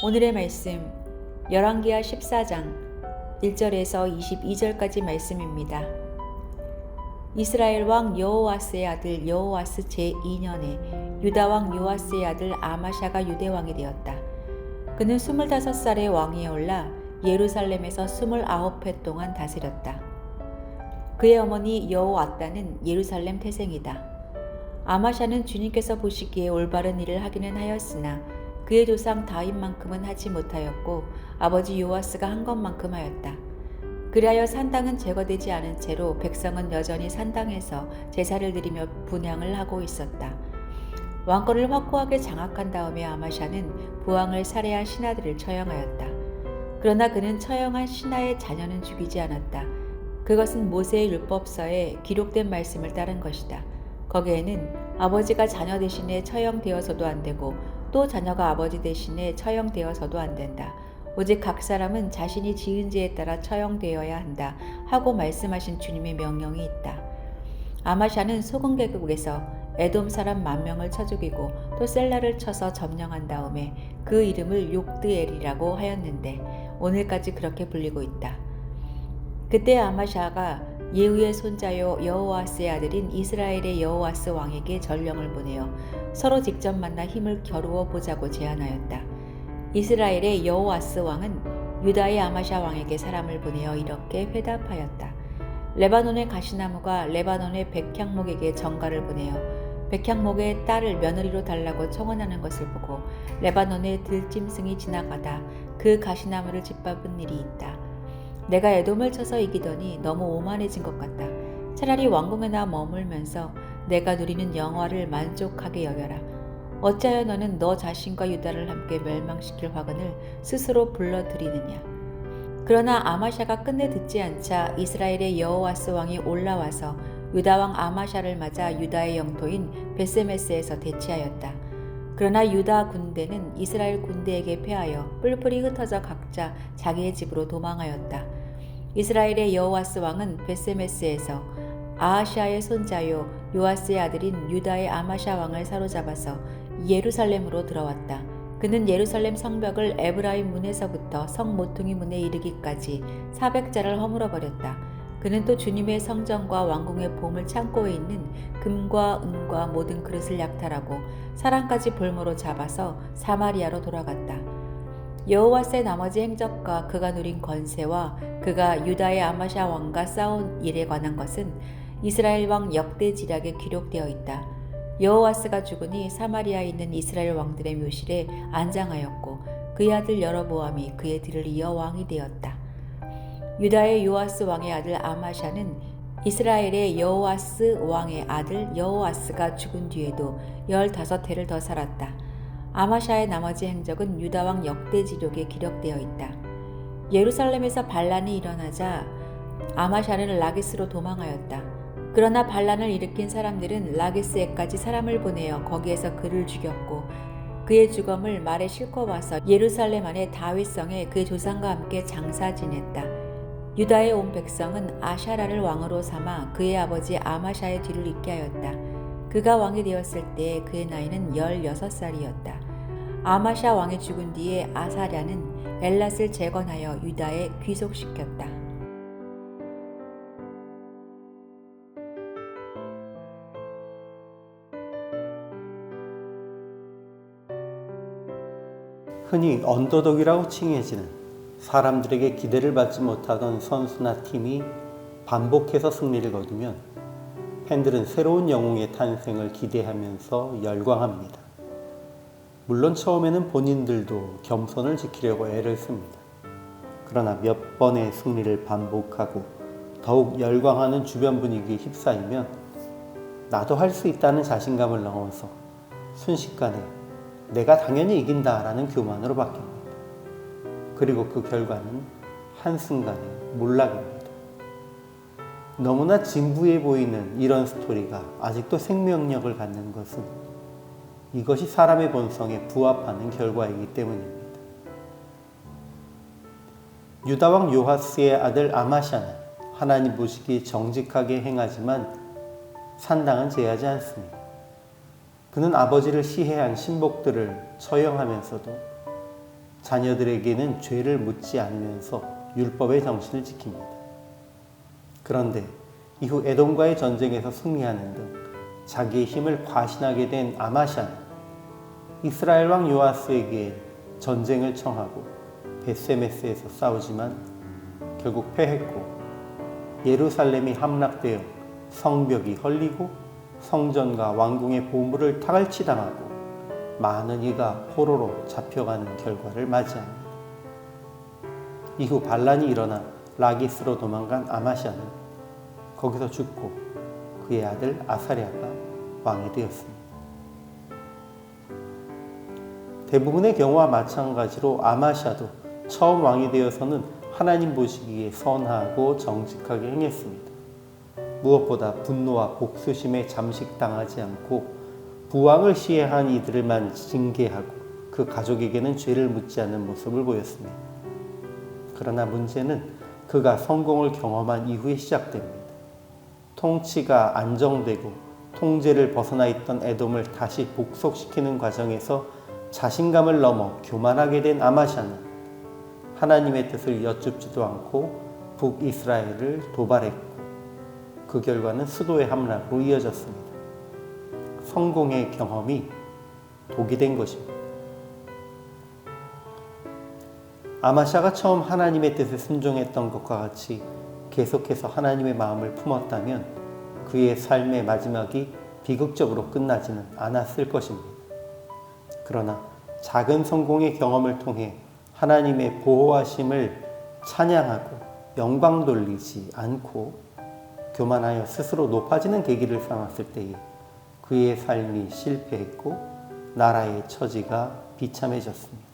오늘의 말씀 열왕기하 14장 1절에서 22절까지 말씀입니다. 이스라엘 왕 여호와스의 아들 여호와스 제2년에 유다 왕 요아스의 아들 아마샤가 유대 왕이 되었다. 그는 25살의 왕위에 올라 예루살렘에서 29해 동안 다스렸다. 그의 어머니 여호아따는 예루살렘 태생이다. 아마샤는 주님께서 보시기에 올바른 일을 하기는 하였으나 그의 조상 다윗만큼은 하지 못하였고 아버지 요아스가 한 것만큼 하였다. 그리하여 산당은 제거되지 않은 채로 백성은 여전히 산당에서 제사를 드리며 분향을 하고 있었다. 왕권을 확고하게 장악한 다음에 아마샤는 부왕을 살해한 신하들을 처형하였다. 그러나 그는 처형한 신하의 자녀는 죽이지 않았다. 그것은 모세의 율법서에 기록된 말씀을 따른 것이다. 거기에는 아버지가 자녀 대신에 처형되어서도 안 되고 또 자녀가 아버지 대신에 처형되어서도 안 된다. 오직 각 사람은 자신이 지은 죄에 따라 처형되어야 한다 하고 말씀하신 주님의 명령이 있다. 아마샤는 소금 계곡에서 에돔 사람 만 명을 쳐 죽이고 또 셀라를 쳐서 점령한 다음에 그 이름을 욕드엘이라고 하였는데 오늘까지 그렇게 불리고 있다. 그때 아마샤가 예후의 손자요 여호와스의 아들인 이스라엘의 여호와스 왕에게 전령을 보내어 서로 직접 만나 힘을 겨루어 보자고 제안하였다. 이스라엘의 여호와스 왕은 유다의 아마샤 왕에게 사람을 보내어 이렇게 회답하였다. 레바논의 가시나무가 레바논의 백향목에게 정가를 보내어 백향목의 딸을 며느리로 달라고 청원하는 것을 보고 레바논의 들짐승이 지나가다 그 가시나무를 짓밟은 일이 있다. 내가 애돔을 쳐서 이기더니 너무 오만해진 것 같다. 차라리 왕궁에나 머물면서 내가 누리는 영화를 만족하게 여겨라. 어찌하여 너는 너 자신과 유다를 함께 멸망시킬 화근을 스스로 불러들이느냐. 그러나 아마샤가 끝내 듣지 않자 이스라엘의 여호와스 왕이 올라와서 유다 왕 아마샤를 맞아 유다의 영토인 베세메스에서 대치하였다. 그러나 유다 군대는 이스라엘 군대에게 패하여 뿔뿔이 흩어져 각자 자기의 집으로 도망하였다. 이스라엘의 여호와스 왕은 베세메스에서 아하시아의 손자요 요아스의 아들인 유다의 아마샤 왕을 사로잡아서 예루살렘으로 들어왔다. 그는 예루살렘 성벽을 에브라임 문에서부터 성 모퉁이 문에 이르기까지 400자를 허물어 버렸다. 그는 또 주님의 성전과 왕궁의 보물 창고에 있는 금과 은과 모든 그릇을 약탈하고 사람까지 볼모로 잡아서 사마리아로 돌아갔다. 여호와스의 나머지 행적과 그가 누린 권세와 그가 유다의 아마샤 왕과 싸운 일에 관한 것은 이스라엘 왕 역대 지략에 기록되어 있다. 여호와스가 죽으니 사마리아에 있는 이스라엘 왕들의 묘실에 안장하였고 그의 아들 여러보암이 그의 뒤를 이어 왕이 되었다. 유다의 요아스 왕의 아들 아마샤는 이스라엘의 여호와스 왕의 아들 여호와스가 죽은 뒤에도 열다섯 해를 더 살았다. 아마샤의 나머지 행적은 유다왕 역대 지록에 기록되어 있다. 예루살렘에서 반란이 일어나자 아마샤는 라기스로 도망하였다. 그러나 반란을 일으킨 사람들은 라기스에까지 사람을 보내어 거기에서 그를 죽였고 그의 죽음을 말에 싣고 와서 예루살렘 안에 다윗성에 그의 조상과 함께 장사 지냈다. 유다의 온 백성은 아샤라를 왕으로 삼아 그의 아버지 아마샤의 뒤를 잇게 하였다. 그가 왕이 되었을 때 그의 나이는 16살이었다. 아마샤 왕이 죽은 뒤에 아사랴는 엘랏을 재건하여 유다에 귀속시켰다. 흔히 언더독이라고 칭해지는 사람들에게 기대를 받지 못하던 선수나 팀이 반복해서 승리를 거두면 팬들은 새로운 영웅의 탄생을 기대하면서 열광합니다. 물론 처음에는 본인들도 겸손을 지키려고 애를 씁니다. 그러나 몇 번의 승리를 반복하고 더욱 열광하는 주변 분위기에 휩싸이면 나도 할 수 있다는 자신감을 넘어서 순식간에 내가 당연히 이긴다라는 교만으로 바뀝니다. 그리고 그 결과는 한순간에 몰락입니다. 너무나 진부해 보이는 이런 스토리가 아직도 생명력을 갖는 것은 이것이 사람의 본성에 부합하는 결과이기 때문입니다. 유다왕 요하스의 아들 아마샤는 하나님 보시기 정직하게 행하지만 산당은 제하지 않습니다. 그는 아버지를 시해한 신복들을 처형하면서도 자녀들에게는 죄를 묻지 않으면서 율법의 정신을 지킵니다. 그런데 이후 에돔과의 전쟁에서 승리하는 등 자기의 힘을 과신하게 된 아마샤는 이스라엘 왕 요아스에게 전쟁을 청하고 베세메스에서 싸우지만 결국 패했고 예루살렘이 함락되어 성벽이 헐리고 성전과 왕궁의 보물을 타갈치 당하고 많은 이가 포로로 잡혀가는 결과를 맞이합니다. 이후 반란이 일어나 라기스로 도망간 아마샤는 거기서 죽고 그의 아들 아사랴가 왕이 되었습니다. 대부분의 경우와 마찬가지로 아마샤도 처음 왕이 되어서는 하나님 보시기에 선하고 정직하게 행했습니다. 무엇보다 분노와 복수심에 잠식당하지 않고 부왕을 시해한 이들만 징계하고 그 가족에게는 죄를 묻지 않는 모습을 보였습니다. 그러나 문제는 그가 성공을 경험한 이후에 시작됩니다. 통치가 안정되고 통제를 벗어나 있던 에돔을 다시 복속시키는 과정에서 자신감을 넘어 교만하게 된 아마샤는 하나님의 뜻을 여쭙지도 않고 북이스라엘을 도발했고 그 결과는 수도의 함락으로 이어졌습니다. 성공의 경험이 독이 된 것입니다. 아마샤가 처음 하나님의 뜻에 순종했던 것과 같이 계속해서 하나님의 마음을 품었다면 그의 삶의 마지막이 비극적으로 끝나지는 않았을 것입니다. 그러나 작은 성공의 경험을 통해 하나님의 보호하심을 찬양하고 영광 돌리지 않고 교만하여 스스로 높아지는 계기를 삼았을 때에 그의 삶이 실패했고 나라의 처지가 비참해졌습니다.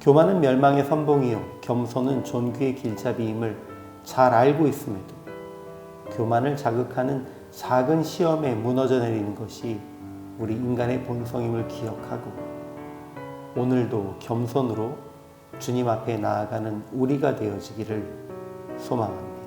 교만은 멸망의 선봉이요 겸손은 존귀의 길잡이임을 잘 알고 있음에도 교만을 자극하는 작은 시험에 무너져 내리는 것이 우리 인간의 본성임을 기억하고 오늘도 겸손으로 주님 앞에 나아가는 우리가 되어지기를 소망합니다.